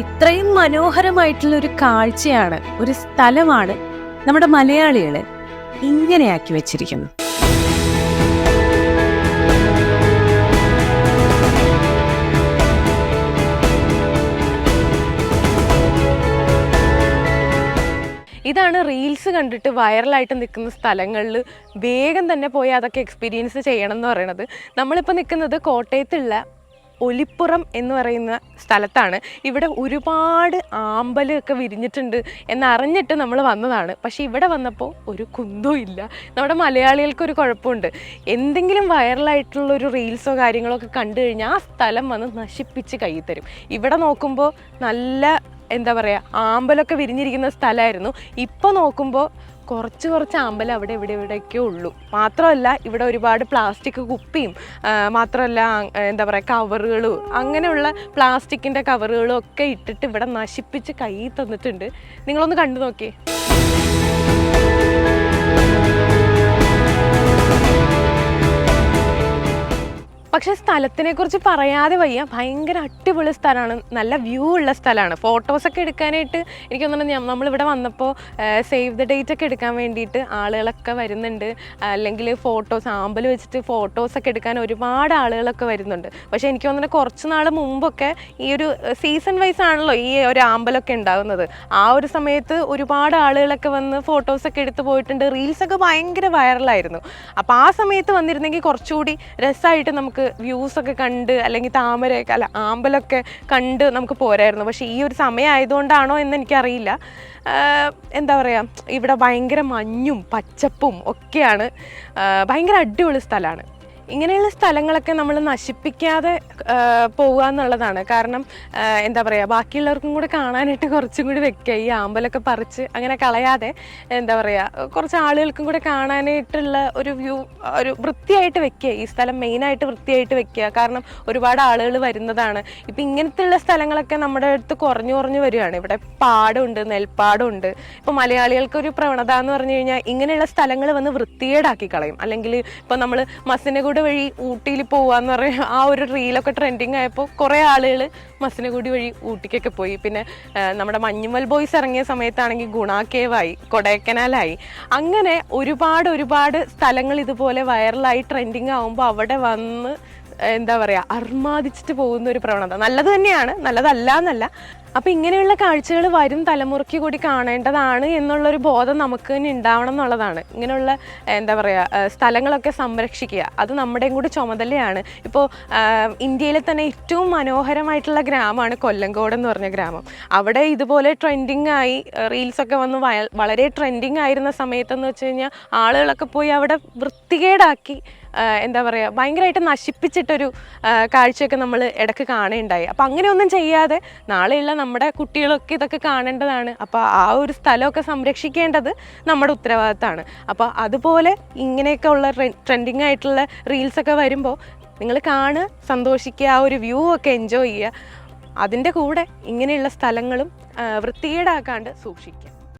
ഇത്രയും മനോഹരമായിട്ടുള്ള ഒരു കാഴ്ചയാണ് ഒരു സ്ഥലമാണ് നമ്മുടെ മലയാളികളെ ഇങ്ങനെയാക്കി വെച്ചിരിക്കുന്നത്. ഇതാണ് റീൽസ് കണ്ടിട്ട് വൈറലായിട്ട് നിൽക്കുന്ന സ്ഥലങ്ങളിൽ വേഗം തന്നെ പോയി അതൊക്കെ എക്സ്പീരിയൻസ് ചെയ്യണം എന്ന് പറയണത് നമ്മളിപ്പോൾ നിൽക്കുന്നത് കോട്ടയത്തുള്ള ഒലിപ്പുറം എന്ന് പറയുന്ന സ്ഥലത്താണ്. ഇവിടെ ഒരുപാട് ആമ്പലൊക്കെ വിരിഞ്ഞിട്ടുണ്ട് എന്നറിഞ്ഞിട്ട് നമ്മൾ വന്നതാണ്. പക്ഷേ ഇവിടെ വന്നപ്പോൾ ഒരു കുന്തവും ഇല്ല. നമ്മുടെ മലയാളികൾക്ക് ഒരു കുഴപ്പമുണ്ട്. എന്തെങ്കിലും വൈറലായിട്ടുള്ള ഒരു റീൽസോ കാര്യങ്ങളോ ഒക്കെ കണ്ടു കഴിഞ്ഞാൽ ആ സ്ഥലം വന്ന് നശിപ്പിച്ച് കൈ തരും. ഇവിടെ നോക്കുമ്പോൾ നല്ല എന്താ പറയുക ആമ്പലൊക്കെ വിരിഞ്ഞിരിക്കുന്ന സ്ഥലമായിരുന്നു ഇപ്പോൾ നോക്കുമ്പോൾ കുറച്ച് കുറച്ച് അമ്പലം അവിടെ ഇവിടെ ഇവിടെയൊക്കെ ഉള്ളൂ. മാത്രമല്ല ഇവിടെ ഒരുപാട് പ്ലാസ്റ്റിക് കുപ്പിയും മാത്രമല്ല എന്താ പറയുക കവറുകളും അങ്ങനെയുള്ള പ്ലാസ്റ്റിക്കിന്റെ കവറുകളും ഒക്കെ ഇട്ടിട്ട് ഇവിടെ നശിപ്പിച്ച് കൈ തന്നിട്ടുണ്ട്. നിങ്ങളൊന്ന് കണ്ടു നോക്കിയേ. പക്ഷേ സ്ഥലത്തിനെ കുറിച്ച് പറയാതെ വയ്യ. ഭയങ്കര അടിപൊളി സ്ഥലമാണ്. നല്ല വ്യൂ ഉള്ള സ്ഥലമാണ്. ഫോട്ടോസൊക്കെ എടുക്കാനായിട്ട് എനിക്ക് തോന്നുന്നു നമ്മളിവിടെ വന്നപ്പോൾ സേവ് ദ ഡേറ്റ് ഒക്കെ എടുക്കാൻ വേണ്ടിയിട്ട് ആളുകളൊക്കെ വരുന്നുണ്ട്. അല്ലെങ്കിൽ ഫോട്ടോസ് ആമ്പൽ വെച്ചിട്ട് ഫോട്ടോസൊക്കെ എടുക്കാൻ ഒരുപാട് ആളുകളൊക്കെ വരുന്നുണ്ട്. പക്ഷേ എനിക്ക് തോന്നുന്നു കുറച്ച് നാൾ മുമ്പൊക്കെ ഈ ഒരു സീസൺ വൈസ് ആണല്ലോ ഈ ഒരു ആമ്പലൊക്കെ ഉണ്ടാകുന്നത് ആ ഒരു സമയത്ത് ഒരുപാട് ആളുകളൊക്കെ വന്ന് ഫോട്ടോസൊക്കെ എടുത്ത് പോയിട്ടുണ്ട്. റീൽസൊക്കെ ഭയങ്കര വൈറലായിരുന്നു അപ്പോൾ ആ സമയത്ത് വന്നിരുന്നെങ്കിൽ കുറച്ചുകൂടി രസമായിട്ട് നമുക്ക് വ്യൂസ് ഒക്കെ കണ്ട് അല്ലെങ്കിൽ താമരയൊക്കെ അല്ല ആമ്പലൊക്കെ കണ്ട് നമുക്ക് പോരായിരുന്നു. പക്ഷേ ഈ ഒരു സമയമായതുകൊണ്ടാണോ എന്ന് എനിക്കറിയില്ല. എന്താ പറയുക ഇവിടെ ഭയങ്കര മഞ്ഞും പച്ചപ്പും ഒക്കെയാണ്. ഭയങ്കര അടിപൊളി സ്ഥലമാണ്. ഇങ്ങനെയുള്ള സ്ഥലങ്ങളൊക്കെ നമ്മൾ നശിപ്പിക്കാതെ പോവുക എന്നുള്ളതാണ്. കാരണം എന്താ പറയുക ബാക്കിയുള്ളവർക്കും കൂടെ കാണാനായിട്ട് കുറച്ചും കൂടി വെക്കുക. ഈ ആമ്പലൊക്കെ പറിച്ച് അങ്ങനെ കളയാതെ എന്താ പറയുക കുറച്ച് ആളുകൾക്കും കൂടെ കാണാനായിട്ടുള്ള ഒരു വ്യൂ ഒരു വൃത്തിയായിട്ട് വെക്കുക. ഈ സ്ഥലം മെയിനായിട്ട് വൃത്തിയായിട്ട് വെക്കുക. കാരണം ഒരുപാട് ആളുകൾ വരുന്നതാണ്. ഇപ്പം ഇങ്ങനത്തെയുള്ള സ്ഥലങ്ങളൊക്കെ നമ്മുടെ അടുത്ത് കുറഞ്ഞു കുറഞ്ഞു വരികയാണ്. ഇവിടെ പാടുണ്ട് നെൽപ്പാടുണ്ട്. ഇപ്പം മലയാളികൾക്ക് ഒരു പ്രവണത എന്ന് പറഞ്ഞു കഴിഞ്ഞാൽ ഇങ്ങനെയുള്ള സ്ഥലങ്ങൾ വന്ന് വൃത്തികേടാക്കി കളയും. അല്ലെങ്കിൽ ഇപ്പം നമ്മൾ മസിനഗുഡ വഴി ഊട്ടിയിൽ പോവാന്ന് പറയുക ആ ഒരു റീലൊക്കെ ട്രെൻഡിങ് ആയപ്പോൾ കുറേ ആളുകൾ മസിനഗുഡി വഴി ഊട്ടിക്കൊക്കെ പോയി. പിന്നെ നമ്മുടെ മഞ്ഞുമൽ ബോയ്സ് ഇറങ്ങിയ സമയത്താണെങ്കിൽ ഗുണാക്കേവായി കൊടൈക്കനാലായി. അങ്ങനെ ഒരുപാട് ഒരുപാട് സ്ഥലങ്ങൾ ഇതുപോലെ വൈറലായി ട്രെൻഡിങ് ആകുമ്പോൾ അവിടെ വന്ന് എന്താ പറയുക അർമാദിച്ചിട്ട് പോകുന്ന ഒരു പ്രവണത. നല്ലത് തന്നെയാണ് നല്ലതല്ല എന്നല്ല അപ്പം ഇങ്ങനെയുള്ള കാഴ്ചകൾ വരും തലമുറയ്ക്ക് കൂടി കാണേണ്ടതാണ് എന്നുള്ളൊരു ബോധം നമുക്ക് തന്നെ ഉണ്ടാവണം എന്നുള്ളതാണ്. ഇങ്ങനെയുള്ള എന്താ പറയുക സ്ഥലങ്ങളൊക്കെ സംരക്ഷിക്കുക. അത് നമ്മുടെയും കൂടി ചുമതലയാണ്. ഇപ്പോൾ ഇന്ത്യയിലെ തന്നെ ഏറ്റവും മനോഹരമായിട്ടുള്ള ഗ്രാമമാണ് കൊല്ലങ്കോട് എന്ന് പറഞ്ഞ ഗ്രാമം. അവിടെ ഇതുപോലെ ട്രെൻഡിങ് ആയി റീൽസൊക്കെ വന്ന് വളരെ ട്രെൻഡിങ് ആയിരുന്ന സമയത്തെന്ന് വെച്ച് കഴിഞ്ഞാൽ ആളുകളൊക്കെ പോയി അവിടെ വൃത്തികേടാക്കി എന്താ പറയുക ഭയങ്കരമായിട്ട് നശിപ്പിച്ചിട്ടൊരു കാഴ്ചയൊക്കെ നമ്മൾ ഇടയ്ക്ക് കാണുകയുണ്ടായി. അപ്പം അങ്ങനെയൊന്നും ചെയ്യാതെ നാളെയുള്ള നമ്മുടെ കുട്ടികളൊക്കെ ഇതൊക്കെ കാണേണ്ടതാണ്. അപ്പോൾ ആ ഒരു സ്ഥലമൊക്കെ സംരക്ഷിക്കേണ്ടത് നമ്മുടെ ഉത്തരവാദിത്തമാണ്. അപ്പോൾ അതുപോലെ ഇങ്ങനെയൊക്കെ ഉള്ള ട്രെൻഡിങ് ആയിട്ടുള്ള റീൽസൊക്കെ വരുമ്പോൾ നിങ്ങൾ കാണുക സന്തോഷിക്കുക ആ ഒരു വ്യൂ ഒക്കെ എൻജോയ് ചെയ്യുക. അതിന്റെ കൂടെ ഇങ്ങനെയുള്ള സ്ഥലങ്ങളും വൃത്തികേടാക്കാണ്ട് സൂക്ഷിക്കുക.